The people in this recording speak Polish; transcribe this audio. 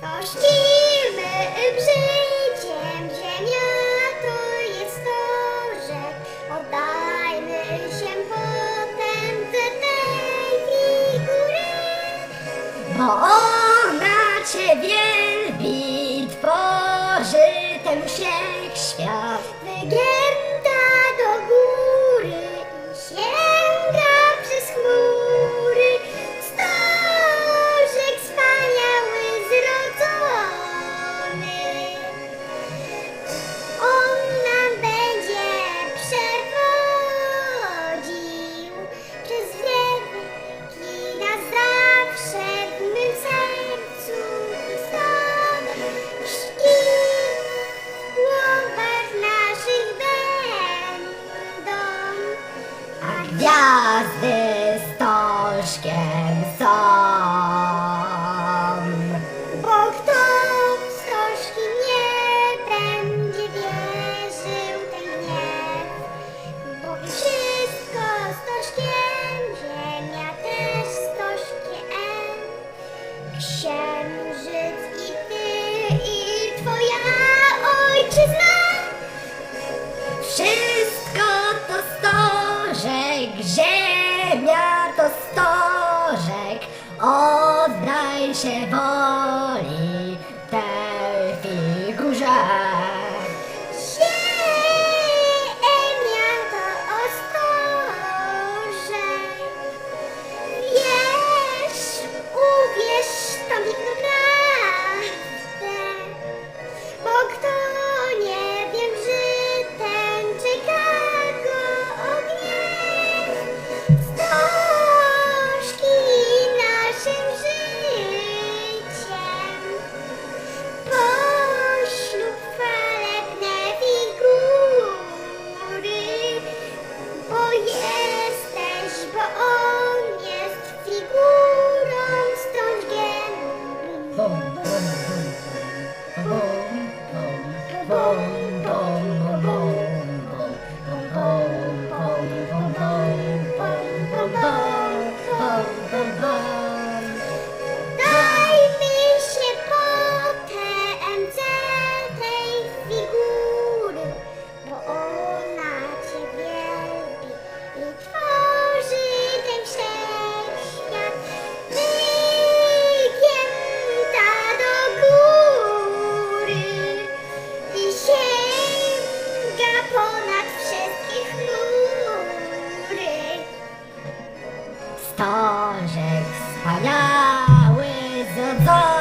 Pościmy życiem, ziemia to jest to rzek. Oddajmy się potem do tej figury. Bo ona cię wielbi, tworzy ten wszechświat. Wygier gwiazdy z Toszkiem są. stożek, ziemia to stożek, oddaj się Bogu. Oh. Stożek wspaniały, zobaczył.